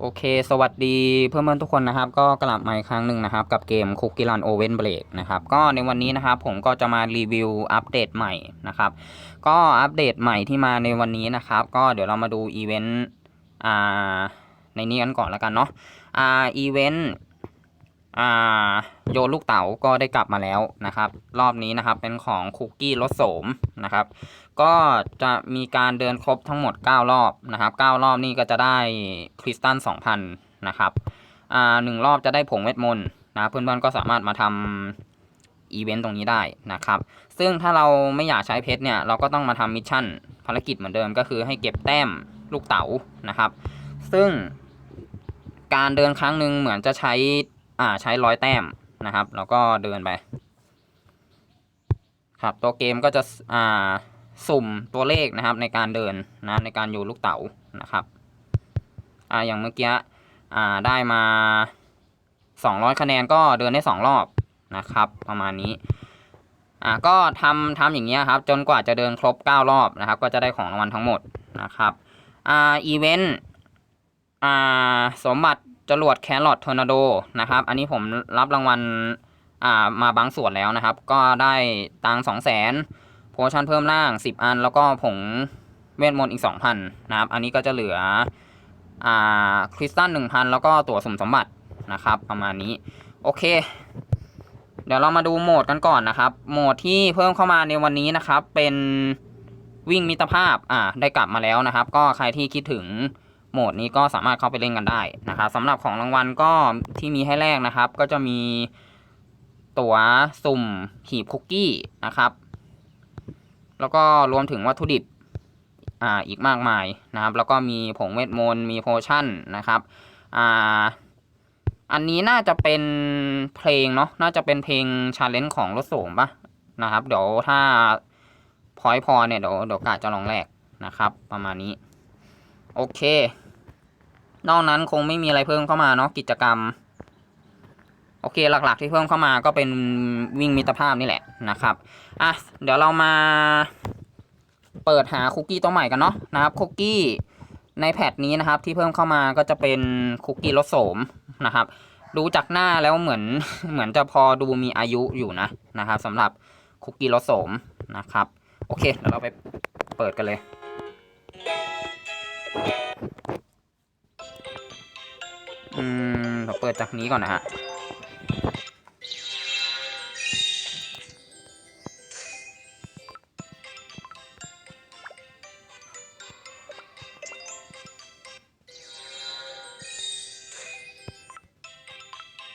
โอเค สวัสดีเพื่อนๆทุกคนนะครับ ก็กลับมาอีกครั้งหนึ่งนะครับ กับเกม Cookie Run Oven Break นะครับ ก็ในวันนี้นะครับ ผมก็จะมารีวิวอัปเดตใหม่นะครับ ก็อัปเดตใหม่ที่มาในวันนี้นะครับ ก็เดี๋ยวเรามาดูอีเวนต์อ่าในนี้กันก่อนแล้วกันเนาะอ่าอีเวนต์อ่าโยนลูกเต๋าก็ได้กลับมาแล้วนะครับ รอบนี้นะครับเป็นของคุกกี้รสโสมนะครับ ก็จะมีการเดินครบทั้งหมด 9 รอบนะครับ 9 รอบนี่ก็จะได้คริสตัล2,000 นะครับ อ่าหนึ่งรอบจะได้ผงเวทมนต์นะเพื่อนๆก็สามารถมาทำอีเวนต์ตรงนี้ได้นะครับ ซึ่งถ้าเราไม่อยากใช้เพชรเนี่ย เราก็ต้องมาทำมิชชั่นภารกิจเหมือนเดิมก็คือให้เก็บแต้มลูกเต๋านะครับ ซึ่งการเดินครั้งหนึ่งเหมือนจะใช้ อ่า ใช้ร้อยแต้มนะครับ แล้วก็เดินไป ครับ ตัวเกมก็จะ อ่า สุ่มตัวเลขนะครับในการเดินนะในการโยนลูกเต๋านะครับอ่าอย่างเมื่อกี้อ่าได้มา 200 คะแนนก็เดินได้ 2 รอบนะครับ ประมาณนี้อ่าก็ทำทำอย่างเงี้ยครับ จนกว่าจะเดินครบ 9 รอบนะครับ ก็จะได้ของรางวัลทั้งหมดนะครับอ่าอีเวนต์อ่าสมบัติจรวดแครอททอร์นาโดนะครับ อันนี้ผมรับรางวัลอ่ามาบางส่วนแล้วนะครับ ก็ได้ตังสองแสน โพชั่นเพิ่มล่าง 10 อัน แล้วก็ผงเวทมนต์อีก 2,000 นะครับ อันนี้ก็จะเหลืออ่าคริสตัล1,000 แล้วก็ตัวสมสมบัตินะครับ ประมาณนี้ โอเค เดี๋ยวเรามาดูโหมดกันก่อนนะครับ โหมดที่เพิ่มเข้ามาในวันนี้นะครับ เป็นวิ่งมิตรภาพ อ่า ได้กลับมาแล้วนะครับ ก็ใครที่คิดถึงโหมดนี้ก็สามารถเข้าไปเล่นกันได้นะครับสำหรับของรางวัลก็ที่มีให้แลกนะครับ ก็จะมีตั๋วสุ่มหีบคุกกี้นะครับ แล้วก็รวมถึงวัตถุดิบอ่าอีกมากมายนะครับ แล้วก็มีผงเวทมนต์มีโพชั่นนะครับอ่าอันนี้น่าจะเป็นเพลงเนาะน่าจะเป็นเพลงชาเลนจ์ของรถโสมปะนะครับ เดี๋ยวถ้าพอยพอเนี่ยเดี๋ยวเดี๋ยวกาจะลองแลกนะครับ ประมาณนี้ โอเค นอกนั้นคงไม่มีอะไรเพิ่มเข้ามาเนาะกิจกรรม โอเคหลักๆที่เพิ่มเข้ามาก็เป็นวิ่งมิตรภาพนี่แหละนะครับอะเดี๋ยวเรามาเปิดหาคุกกี้ตัวใหม่กันเนาะนะครับคุกกี้ในแพทนี้นะครับที่เพิ่มเข้ามาก็จะเป็นคุกกี้รสโสมนะครับ ดูจากหน้าแล้วเหมือนเหมือนจะพอดูมีอายุอยู่นะนะครับสำหรับคุกกี้รสโสมนะครับ โอเคเดี๋ยวเราไปเปิดกันเลยอืมเราเปิดจากนี้ก่อนนะฮะ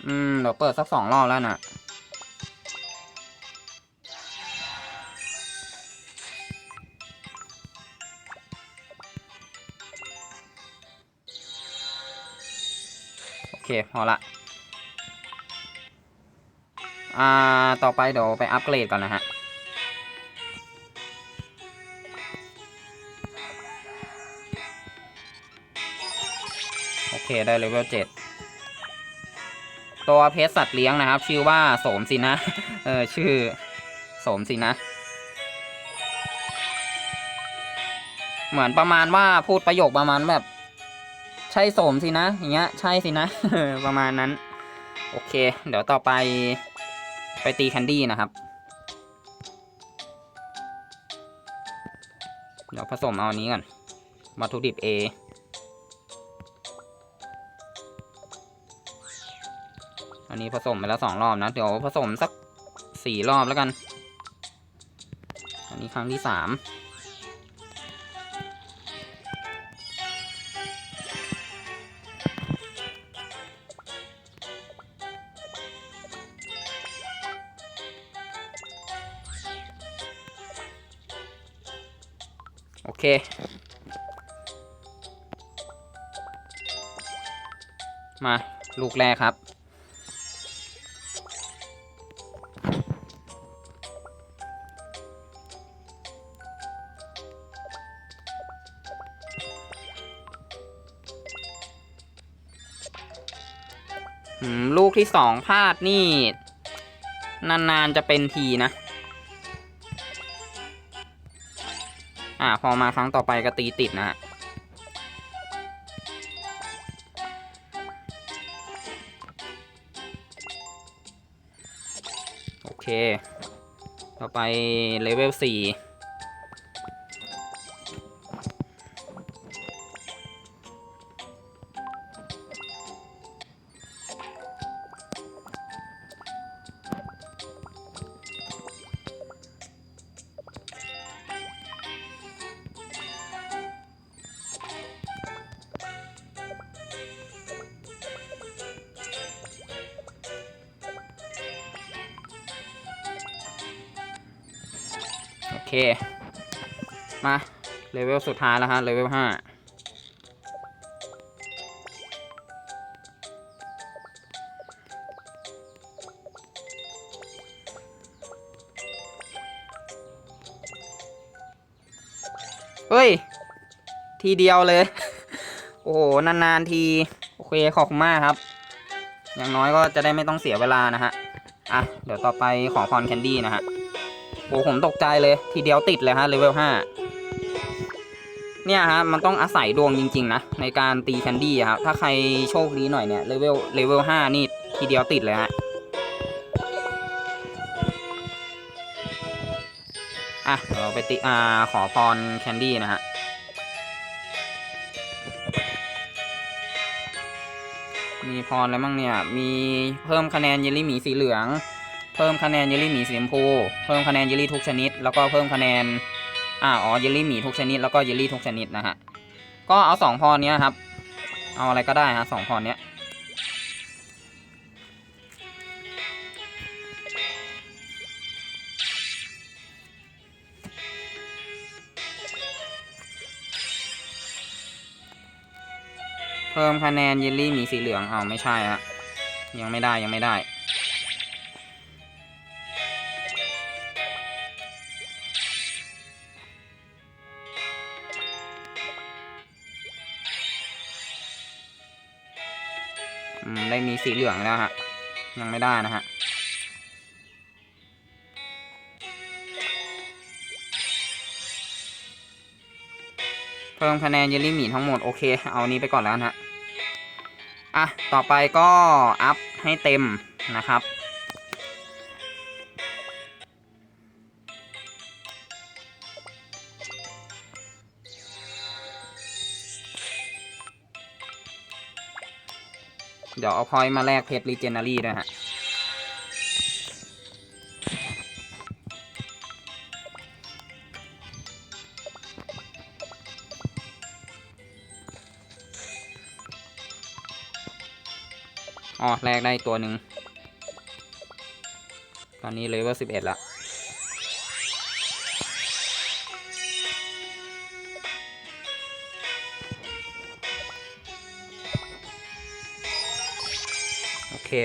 อืมเดี๋ยวเปิดสักสองรอบแล้วน่ะ โอเค พอละ อ่าต่อไปเดี๋ยวไปอัปเกรดก่อนนะฮะโอเคได้เลเวลเจ็ดตัวเพชรสัตว์เลี้ยงนะครับ ชื่อว่าโสมสินะ เออชื่อโสมสินะ เหมือนประมาณว่าพูดประโยคประมาณแบบ ใช่โสมสินะ อย่างเงี้ย ใช่สินะ ประมาณนั้น โอเค เดี๋ยวต่อไป ไปตีแคนดี้นะครับ เดี๋ยวผสมเอาอันนี้ก่อนวัตถุดิบ A อันนี้ผสมไปแล้วสองรอบนะ เดี๋ยวผสมสักสี่รอบแล้วกัน อันนี้ครั้งที่สาม โอเค มา ลูกแรกครับลูกที่สองพลาดนี่ นาน ๆ จะเป็นทีนะ อ่าพอมาครั้งต่อไปก็ตีติดนะฮะโอเค ต่อไปเลเวล4 มา เลเวลสุดท้ายแล้วฮะ เลเวลห้าเฮ้ย ทีเดียวเลย โอ้โห นาน ๆ ที โอเค ขอบคุณมากครับ อย่างน้อยก็จะได้ไม่ต้องเสียเวลานะฮะ อะ เดี๋ยวต่อไปขอพรแคนดี้นะฮะ โอ้ผมตกใจเลยทีเดียวติดเลยฮะเลเวลห้าเนี่ยฮะมันต้องอาศัยดวงจริง ๆ นะ ในการตีแคนดี้ครับถ้าใครโชคดีหน่อยเนี่ยเลเวลเลเวลห้านี่ทีเดียวติดเลยฮะอะเราไปติอ่าขอพรแคนดี้นะฮะมีพรอะไรบ้างเนี่ย มีเพิ่มคะแนนเยลลี่หมีสีเหลือง เพิ่มคะแนนเยลลี่หมีสีชมพู เพิ่มคะแนนเยลลี่ทุกชนิด แล้วก็เพิ่มคะแนนอ่าอ๋อเยลลี่หมีทุกชนิด แล้วก็เยลลี่ทุกชนิดนะฮะ ก็เอาสองพรเนี้ยครับ เอาอะไรก็ได้ฮะสองพรเนี้ยเพิ่มคะแนนเยลลี่หมีสีเหลืองเอาไม่ใช่ฮะยังไม่ได้ยังไม่ได้ สีเหลืองแล้วฮะ ยังไม่ได้นะฮะ เพิ่มคะแนนเยลลี่หมีทั้งหมด โอเค เอานี้ไปก่อนแล้วนะฮะ อะ ต่อไปก็อัพให้เต็มนะครับ ดี๋ยวเอาพอยมาแลกเพชรรีเจนนารีด้วยฮะ อ๋อ แลกได้ตัวหนึ่ง ตอนนี้เลเวลสิบเอ็ดละ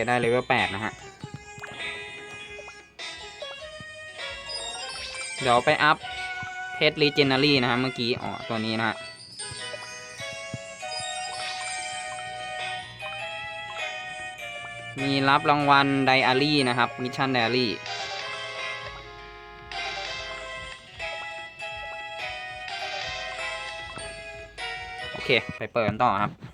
ได้เลเวลแปดนะฮะ เดี๋ยวไปอัพเพชรรีเจนนารีนะฮะเมื่อกี้ อ๋อ ตัวนี้นะฮะ มีรับรางวัลไดอารี่นะครับ มิชชั่นไดอารี่โอเค ไปเปิดกันต่อครับ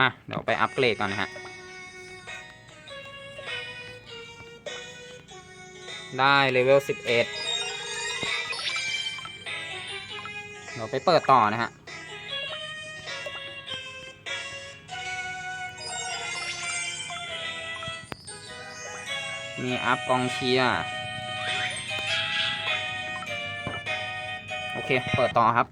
อะ เดี๋ยวไปอัปเกรดก่อนนะฮะ ได้เลเวลสิบเอ็ดเดี๋ยวไปเปิดต่อนะฮะมีอัพกองเชียร์ โอเค เปิดต่อครับ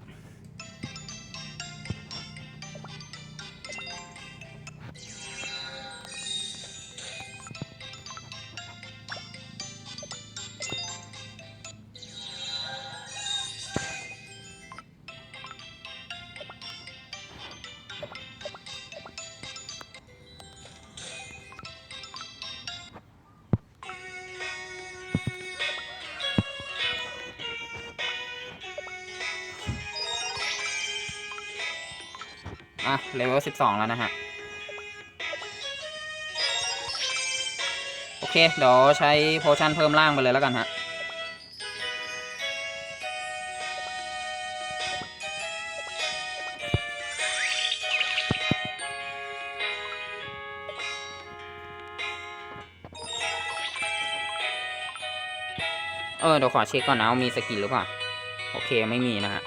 อะเลเวลสิบสองแล้วนะฮะ โอเค เดี๋ยวใช้โพชั่นเพิ่มล่างไปเลยแล้วกันฮะเออเดี๋ยวขอเช็คก่อนนะว่ามีสกิลหรือเปล่า โอเคไม่มีนะฮะ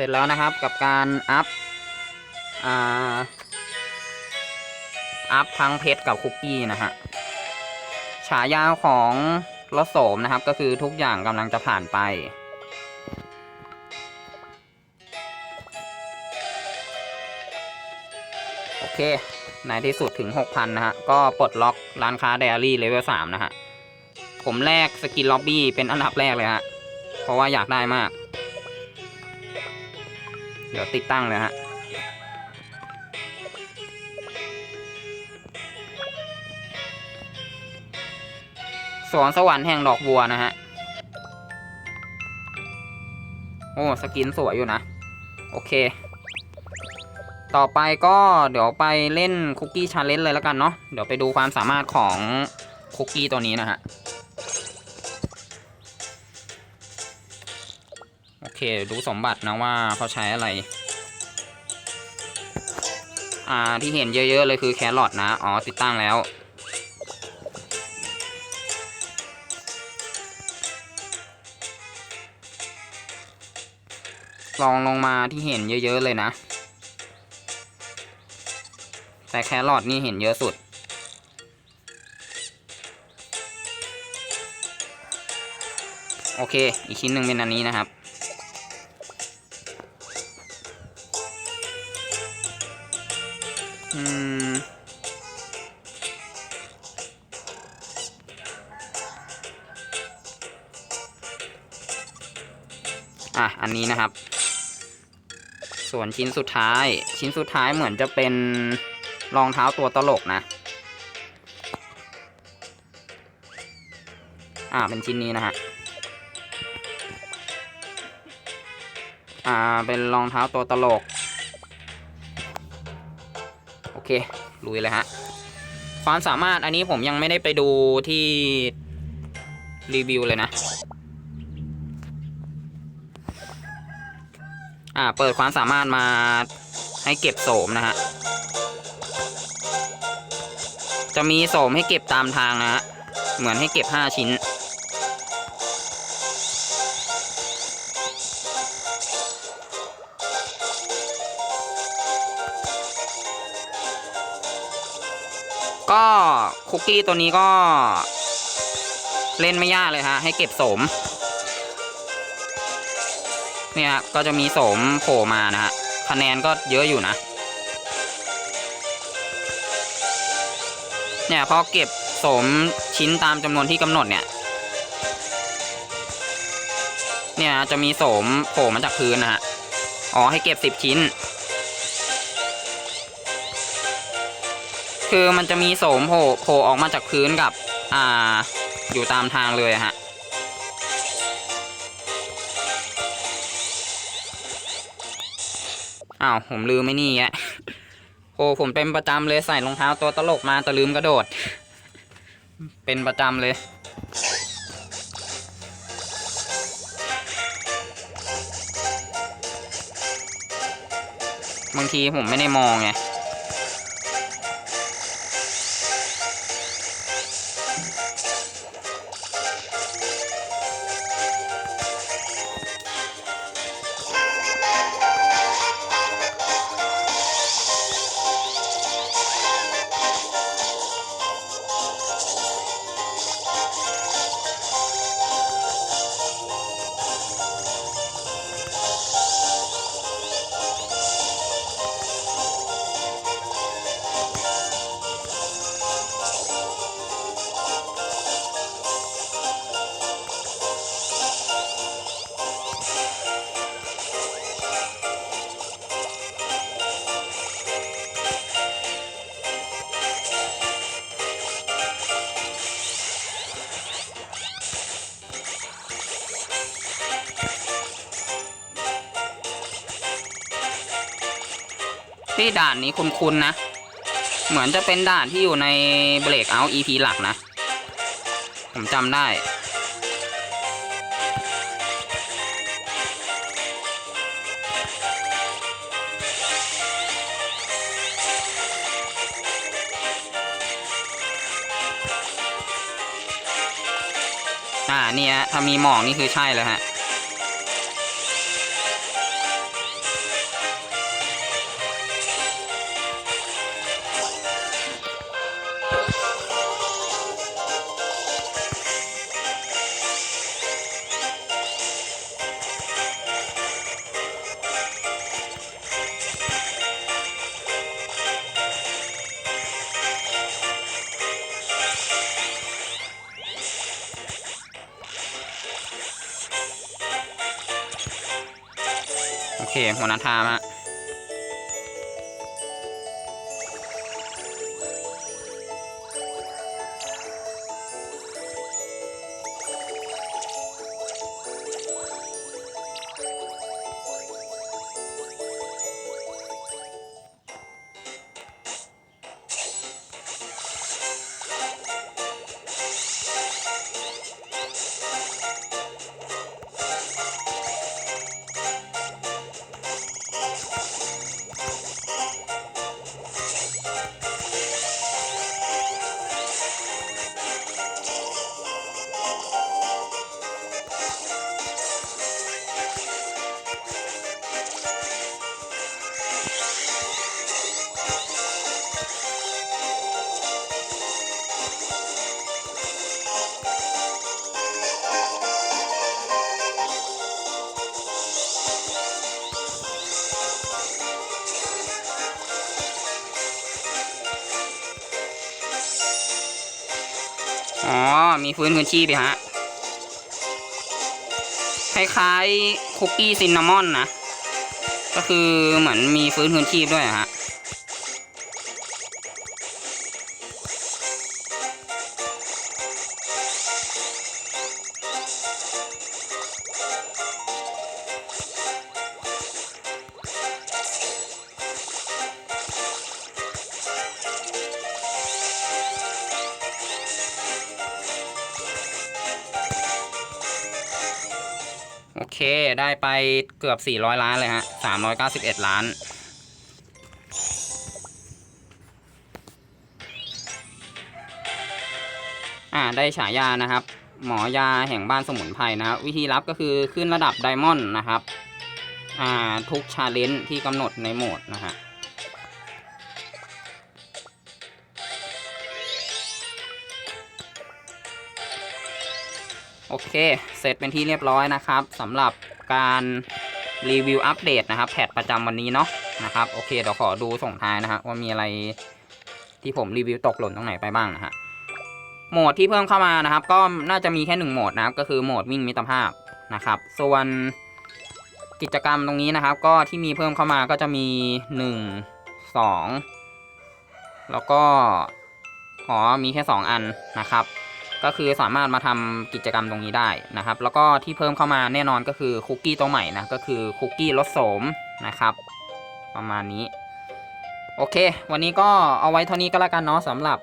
ร็จแล้วนะครับกับการอัพอ่าอัพทั้งเพชรกับคุกกี้นะฮะฉายาของรถโสมนะครับก็คือทุกอย่างกำลังจะผ่านไป โอเค ในที่สุดถึง 6,000 นะฮะ ก็ปลดล็อกร้านค้าไดอารี่เลเวล3นะฮะ ผมแลกสกินล็อบบี้เป็นอันดับแรกเลยฮะ เพราะว่าอยากได้มาก เดี๋ยวติดตั้งเลยฮะสวนสวรรค์แห่งดอกบัวนะฮะ โอ้สกินสวยอยู่นะ โอเค ต่อไปก็เดี๋ยวไปเล่นคุกกี้ชาเลนจ์เลยแล้วกันเนาะ เดี๋ยวไปดูความสามารถของคุกกี้ตัวนี้นะฮะ เคดูสมบัตินะว่าเขาใช้อะไร อ่าที่เห็นเยอะๆเลยคือแครอทนะ อ๋อติดตั้งแล้ว ลองลงมาที่เห็นเยอะๆเลยนะ แต่แครอทนี่เห็นเยอะสุดโอเค อีกชิ้นหนึ่งเป็นอันนี้นะครับ นนี้นะครับ ส่วนชิ้นสุดท้าย ชิ้นสุดท้ายเหมือนจะเป็นรองเท้าตัวตลกนะ อ่า เป็นชิ้นนี้นะฮะ อ่า เป็นรองเท้าตัวตลก โอเค ลุยเลยฮะ ความสามารถอันนี้ผมยังไม่ได้ไปดูที่รีวิวเลยนะ อ่าเปิดความสามารถมาให้เก็บโสมนะฮะ จะมีโสมให้เก็บตามทางนะฮะ เหมือนให้เก็บห้าชิ้น ก็คุกกี้ตัวนี้ก็เล่นไม่ยากเลยฮะ ให้เก็บโสม เนี่ยก็จะมีโสมโผล่มานะฮะคะแนนก็เยอะอยู่นะ เนี่ยพอเก็บโสมชิ้นตามจำนวนที่กำหนดเนี่ย เนี่ยจะมีโสมโผล่มาจากพื้นนะฮะ อ๋อให้เก็บสิบชิ้น คือมันจะมีโสมโผล่โผล่ออกมาจากพื้นกับ อ่า อยู่ตามทางเลยอะฮะ อ้าวผมลืมไม่นี่แะโอ้ผมเป็นประจำเลยใส่รองเท้าตัวตลกมาแต่ลืมกระโดด เป็นประจำเลย บางทีผมไม่ได้มองไง ที่ด่านนี้คุ้นๆนะ เหมือนจะเป็นด่านที่อยู่ในเบรกเอา EP หลักนะ ผมจำได้ อ่าเนี่ยถ้ามีหมอกนี่คือใช่เลยฮะ หัวน้าทามฮะ ฟื้นคืนชีพดิฮะ คล้ายๆคุกกี้ซินนามอนนะ ก็คือเหมือนมีฟื้นคืนชีพด้วยฮะ ได้ไปเกือบ 400 ล้านเลยฮะ 391 ล้าน อ่า ได้ฉายานะครับ หมอยาแห่งบ้านสมุนไพรนะครับ วิธีรับก็คือขึ้นระดับไดมอนด์นะครับ อ่า ทุกชาเลนจ์ที่กำหนดในโหมดนะฮะโอเค เสร็จเป็นที่เรียบร้อยนะครับสำหรับ การรีวิวอัปเดตนะครับแพทประจำวันนี้เนาะนะครับโอเคเดี๋ยวขอดูส่งท้ายนะฮะว่ามีอะไรที่ผมรีวิวตกหล่นตรงไหนไปบ้างนะฮะโหมดที่เพิ่มเข้ามานะครับ ก็น่าจะมีแค่หนึ่งโหมดนะครับ ก็คือโหมดวิ่งมิตรภาพนะครับ ส่วนกิจกรรมตรงนี้นะครับ ก็ที่มีเพิ่มเข้ามาก็จะมีหนึ่งสองแล้วก็อ๋อมีแค่สองอันนะครับ ก็คือสามารถมาทำกิจกรรมตรงนี้ได้นะครับ แล้วก็ที่เพิ่มเข้ามาแน่นอนก็คือคุกกี้ตัวใหม่นะก็คือคุกกี้รสโสมนะครับ ประมาณนี้ โอเค วันนี้ก็เอาไว้เท่านี้ก็แล้วกันเนาะสำหรับ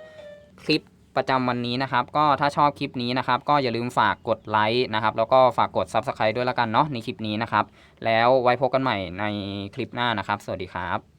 คลิปประจำวันนี้นะครับ ก็ถ้าชอบคลิปนี้นะครับ ก็อย่าลืมฝากกดไลค์นะครับ แล้วก็ฝากกด Subscribe ด้วยล้วกันเนาะในคลิปนี้นะครับ แล้วไว้พบกันใหม่ในคลิปหน้านะครับ สวัสดีครับ